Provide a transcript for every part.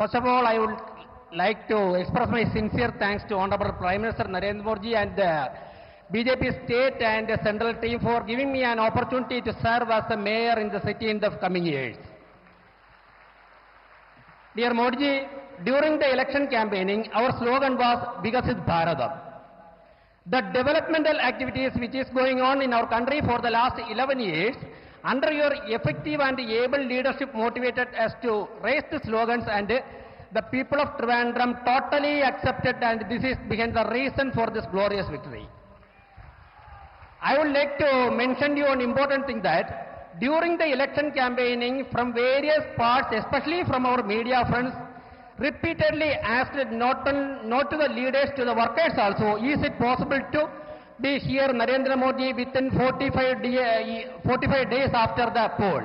First of all, I would like to express my sincere thanks to Honorable Prime Minister Narendra Modi and uh, the BJP state and the central team for giving me an opportunity to serve as the mayor in the city in the coming years. Dear Modi, during the election campaigning, our slogan was Vikasit Bharatam. The developmental activities which is going on in our country for the last 11 years, under your effective and able leadership motivated us to raise the slogans and the people of Trivandrum totally accepted and this is behind the reason for this glorious victory. I would like to mention you an important thing that during the election campaigning from various parts, especially from our media friends, repeatedly asked not, not to the leaders, to the workers also, is it possible to be year, Narendra Modi within 45, day, eh, 45 days after the poll?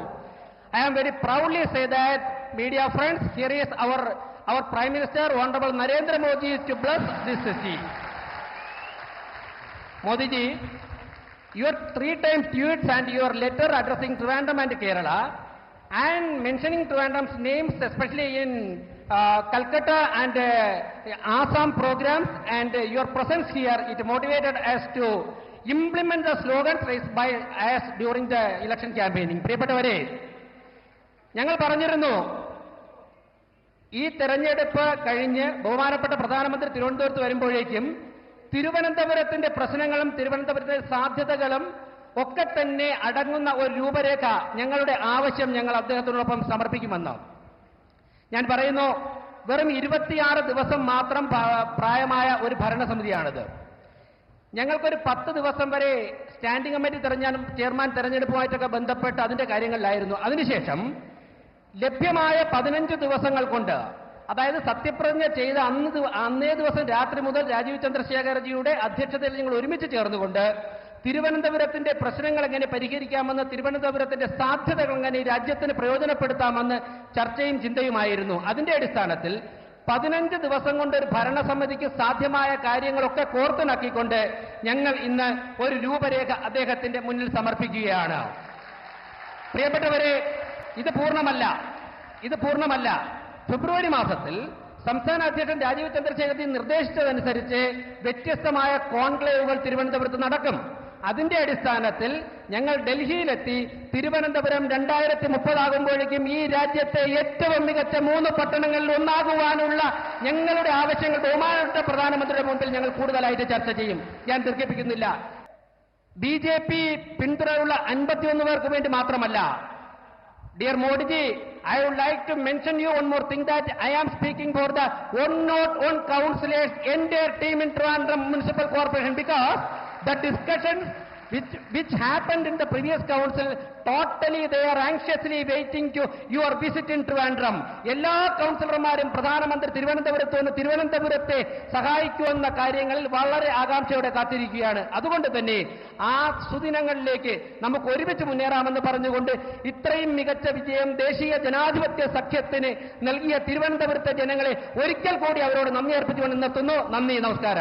I am very proudly say that, media friends, here is our, our Prime Minister, Honorable Narendra Modi, is to bless this city. Modi ji, your three times tweets and your letter addressing Trivandrum and Kerala and mentioning Trivandrum's names, especially in uh, Calcutta and uh, Assam programs, and uh, your presence here, it motivated us to implement the slogans raised by us during the election. പ്രിയപ്പെട്ടവരെ ഞങ്ങൾ പറഞ്ഞിരുന്നു ഈ തെരഞ്ഞെടുപ്പ് കഴിഞ്ഞ് ബഹുമാനപ്പെട്ട പ്രധാനമന്ത്രി തിരുവനന്തപുരത്ത് വരുമ്പോഴേക്കും തിരുവനന്തപുരത്തിന്റെ പ്രശ്നങ്ങളും തിരുവനന്തപുരത്തെ സാധ്യതകളും ഒക്കെ തന്നെ അടങ്ങുന്ന ഒരു രൂപരേഖ ഞങ്ങളുടെ ആവശ്യം ഞങ്ങൾ അദ്ദേഹത്തിനോടൊപ്പം സമർപ്പിക്കുമെന്ന് ഞാൻ പറയുന്നു വെറും ഇരുപത്തിയാറ് ദിവസം മാത്രം പ്രായമായ ഒരു ഭരണസമിതിയാണിത്. ഞങ്ങൾക്കൊരു പത്ത് ദിവസം വരെ സ്റ്റാൻഡിംഗ് കമ്മിറ്റി തെരഞ്ഞെടുപ്പ് ചെയർമാൻ തെരഞ്ഞെടുപ്പുമായിട്ടൊക്കെ ബന്ധപ്പെട്ട് അതിന്റെ കാര്യങ്ങളിലായിരുന്നു. അതിനുശേഷം ലഭ്യമായ പതിനഞ്ച് ദിവസങ്ങൾ കൊണ്ട് അതായത് സത്യപ്രതിജ്ഞ ചെയ്ത അന്ന് അന്നേ ദിവസം രാത്രി മുതൽ രാജീവ് ചന്ദ്രശേഖർജിയുടെ അധ്യക്ഷതയിൽ ഞങ്ങൾ ഒരുമിച്ച് ചേർന്നുകൊണ്ട് തിരുവനന്തപുരത്തിന്റെ പ്രശ്നങ്ങൾ എങ്ങനെ പരിഹരിക്കാമെന്ന് തിരുവനന്തപുരത്തിന്റെ സാധ്യതകൾ എങ്ങനെ രാജ്യത്തിന് പ്രയോജനപ്പെടുത്താമെന്ന് ചർച്ചയും ചിന്തയുമായിരുന്നു. അതിന്റെ അടിസ്ഥാനത്തിൽ പതിനഞ്ച് ദിവസം കൊണ്ട് ഒരു ഭരണസമിതിക്ക് സാധ്യമായ കാര്യങ്ങളൊക്കെ കോർത്തിണക്കിക്കൊണ്ട് ഞങ്ങൾ ഇന്ന് ഒരു രൂപരേഖ അദ്ദേഹത്തിന്റെ മുന്നിൽ സമർപ്പിക്കുകയാണ്. പ്രിയപ്പെട്ടവരെ ഇത് പൂർണമല്ല. ഇത് പൂർണമല്ല. ഫെബ്രുവരി മാസത്തിൽ സംസ്ഥാന അധ്യക്ഷൻ രാജീവ് ചന്ദ്രശേഖരൻ നിർദ്ദേശിച്ചതനുസരിച്ച് വ്യത്യസ്തമായ കോൺക്ലേവുകൾ തിരുവനന്തപുരത്ത് നടക്കും. അതിന്റെ അടിസ്ഥാനത്തിൽ ഞങ്ങൾ ഡൽഹിയിലെത്തി. തിരുവനന്തപുരം രണ്ടായിരത്തി മുപ്പതാകുമ്പോഴേക്കും ഈ രാജ്യത്തെ ഏറ്റവും മികച്ച മൂന്ന് പട്ടണങ്ങളിൽ ഒന്നാകുവാനുള്ള ഞങ്ങളുടെ ആവശ്യങ്ങൾ ബഹുമാനപ്പെട്ട പ്രധാനമന്ത്രിയുടെ മുമ്പിൽ ഞങ്ങൾ കൂടുതലായിട്ട് ചർച്ച ചെയ്യും. ഞാൻ ദീർഘിപ്പിക്കുന്നില്ല. ബി ജെ പി പിന്തുണയുള്ള അൻപത്തിയൊന്ന് പേർക്ക് വേണ്ടി മാത്രമല്ല. Dear Modiji I would like to mention mention you more more that I am am for the one not one councillors entire team in Trivandrum Municipal Corporation the discussions which, which happened in the previous council, totally they are anxiously waiting to your visit in Trivandrum. എല്ലാ കൗൺസിലർമാരും പ്രധാനമന്ത്രി തിരുവനന്തപുരത്ത് നിന്ന് തിരുവനന്തപുരത്തെ സഹായിക്കുമെന്ന കാര്യങ്ങളിൽ വളരെ ആകാംക്ഷയോടെ കാത്തിരിക്കുകയാണ്. അതുകൊണ്ട് തന്നെ ആ സുദിനങ്ങളിലേക്ക് നമുക്ക് ഒരുമിച്ച് മുന്നേറാമെന്ന് പറഞ്ഞുകൊണ്ട് ഇത്രയും മികച്ച വിജയം ദേശീയ ജനാധിപത്യ സഖ്യത്തിന് നൽകിയ തിരുവനന്തപുരത്തെ ജനങ്ങളെ ഒരിക്കൽ കൂടി അവരോട് നന്ദി അർപ്പിച്ചുകൊണ്ട് നിർത്തുന്നു. നന്ദി നമസ്കാരം.